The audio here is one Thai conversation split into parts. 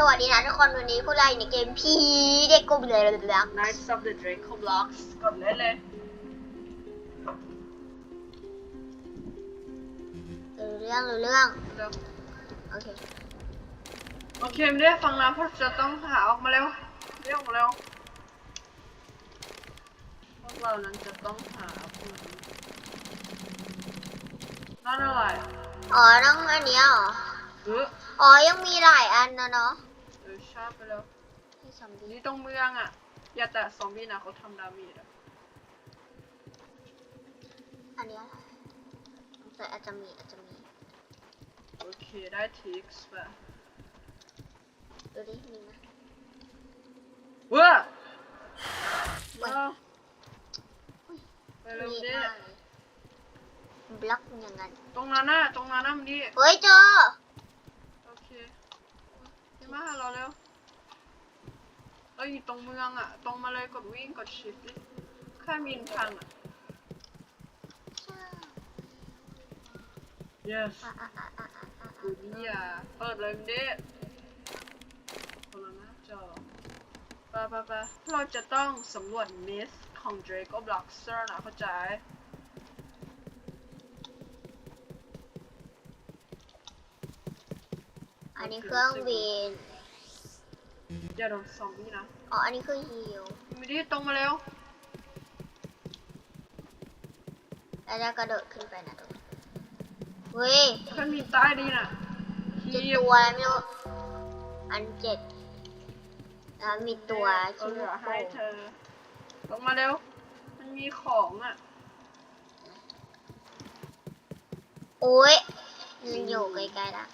สวัสดีนะทุกคนวันนี้พวกเราอยู่ในเกมพีเด็กกลุ่มเลยเลยเลย Knights of the Draco Blocks กดเล่นเลยรู้เรื่องรู้เรื่องเร็วโอเคโอเคไม่ได้ฟังนะเพราะจะต้องหาออกมาเร็วเรียกออกมาเร็วพวกเรานั้นจะต้องหาพวกนี้นั่นอะไรอะอ๋อต้องอันเนี้ยเหรอเอออ๋อ ยังมีหลายอันนะเนาะเออ ชาบไปแล้ว ที่ซอมบี้นี่ตรงเมืองอะ อย่าแต่ซอมบี้นะเขาทำดาเมจอะอันเนี้ยอะไรแต่อาจจะมีอาจจะมี โอเคได้ทิกส์ป่ะดูดิมีไหมเว้าเว้ยว้าวไปเร็วมีดิมากเลยบล็อกอย่างนั้น ตรงนั้นน่ะตรงนั้นน่ะมันดิ เฮ้ยเจอโอเค นี่มาหาเราเร็วเราอยู่ตรงเมืองอะตรงมาเลยกดวิ่งกดชิปดิแค่มีนทางอะ yes อะอะอะอะอะอะกูนี่อะเปิดเลยมันดิคนละหน้าจอไปไปไปเราจะต้องสำรวจมิสของ Draco Blockster นะเข้าใจ อันนี้เครื่องบินอย่าโดนซอมบี้นะอ๋อ อันนี้คือฮิวมิดิตรงมาเร็วแล้วจะกระโดดขึ้นไปนะตรงนี้เฮ้ยแค่มีใต้ดีน่ะเจ็ดทีตัวอะไรไม่รู้อันเจ็ดแล้วมีตัวเอชื่ออโคให้เธอลงมาเร็ว มันมีของอะ โอ้ยมันอยู่ไกลๆละ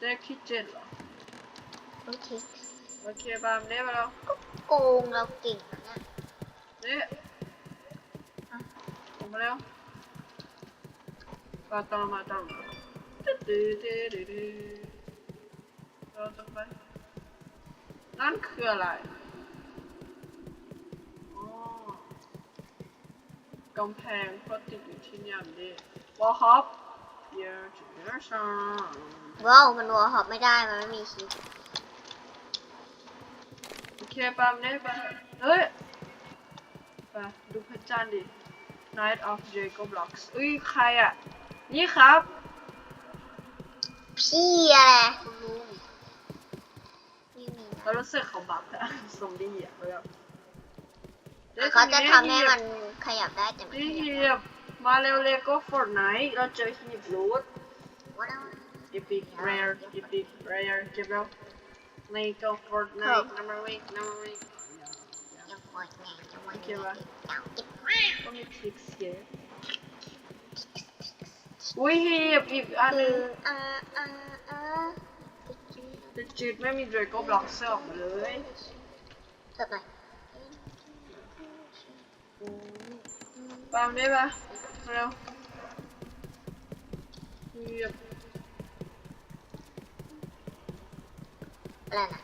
เลขที่เจ็ดเหรอ โอเคโอเคบามได้ไปแล้วโกงเราเก่งนะเนี่ยนี่ลงมาเร็วปาตามมาตามมาตึ๊ดตึ๊ดตึ๊ดตึ๊ดตึ๊ดเราต้องไปนั่นคืออะไรอ๋อกำแพงเพราะติดอยู่ที่นี่นี่วอลฮอป ว้าวมันวัวหอบไม่ได้ มันไม่มีชีสโอเคปามเนี่ยไปเฮ้ยไปดูพระจันทร์ดิ Night of Jago Blocks อุ้ยใครอะ นี่ครับ พี่อะไรคุณลุงไม่มีนะเรารู้สึกเขาบักอะซอมบี้อะแล้วเขาจะทำให้มันขยับได้แต่มันนี่ขยับหีไม่ได้บมาเร็วเลโก้ฟอร์ไนท์เราเจอหีบรูทว้าว Epic Rare Epic Rare เก็บแล้ว Lego Fortnite ครับ number week number week ยังปล่อยแม่ยังปล่อยโอเคแม่ปะเอาเก็บก็มีทริกเยอะอุ้ยหีบอีกอันหคืนึองอ่าอ่าอ่าแต่จืดไม่มี Draco Blockster ออกมาเลยเสิร์ฟหน่อยปามได้ปะมา เร็วหีบอะไรนะ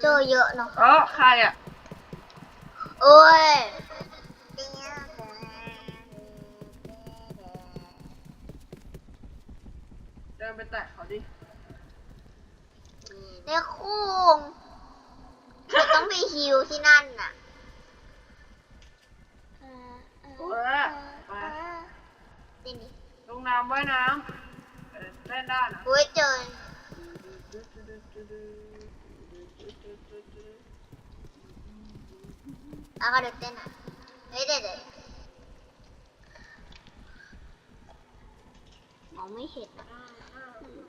เจอเยอะเนาะอ๋อใครอะ โอ้ยเดินไปแตะเขาดิเนี่ยคุง เราต้องไปฮิวที่นั่นน่ะเออไปนี่นี่ลงน้ำว่ายน้ำเออเล่นได้นะ โอ้ยเจอแล้วก็เดินเต้นอะเฮ้ยเดี๋ยวเดี๋ยวมองไม่เห็นอะ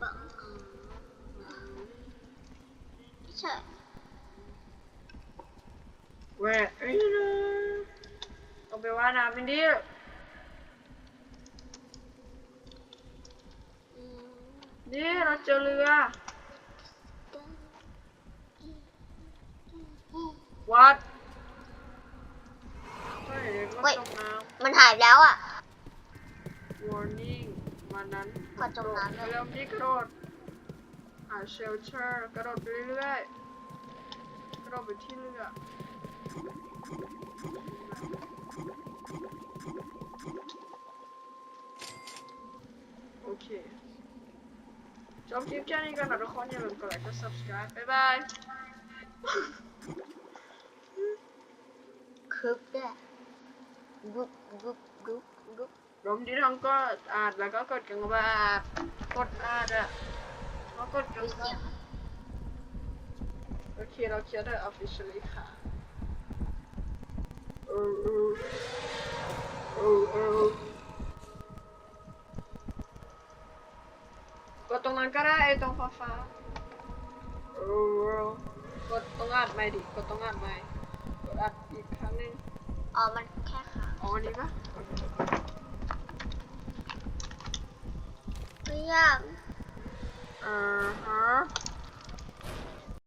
บังไม่ใช่ เว้ยเอ้ยต้องไปว่ายน้ำเป็นดิอืมนี่เราเจอเรือ วัดเฮ้ยก็จมน้มันหายไปแล้วอะำ warning วันนั้นก็จมน้ำเลย เริ่มที่กระโดดหา shelter กระโดดไปเรื่อยๆกระโดดไปที่เรือ โอเคจบคลิปแค่นี้กันนะทุกคนอย่าลืมกดไลค์กด subscribe บ๊ายบายคึบด้วยกุ๊บกุ๊บกุ๊บกุ๊บรวมที่ทั้งก็อ่านแล้วก็กดกระบาดกดอ่านอะแล้วกดกระดูเสีบาโอเคเราเคลียร์ได้ officially ค่ะเออเออเออเออ กดตรงนั้นก็ได้ไอ้ตรงฟ้าฟ้าๆเออเออกดตรงอ่านใหม่ดิ กดตรงอ่านใหม่กดอัดอีกครั้งหนึงอ๋อ มันแค่ขาอ๋ออันนี้ปะไม่ยากอ่าฮะ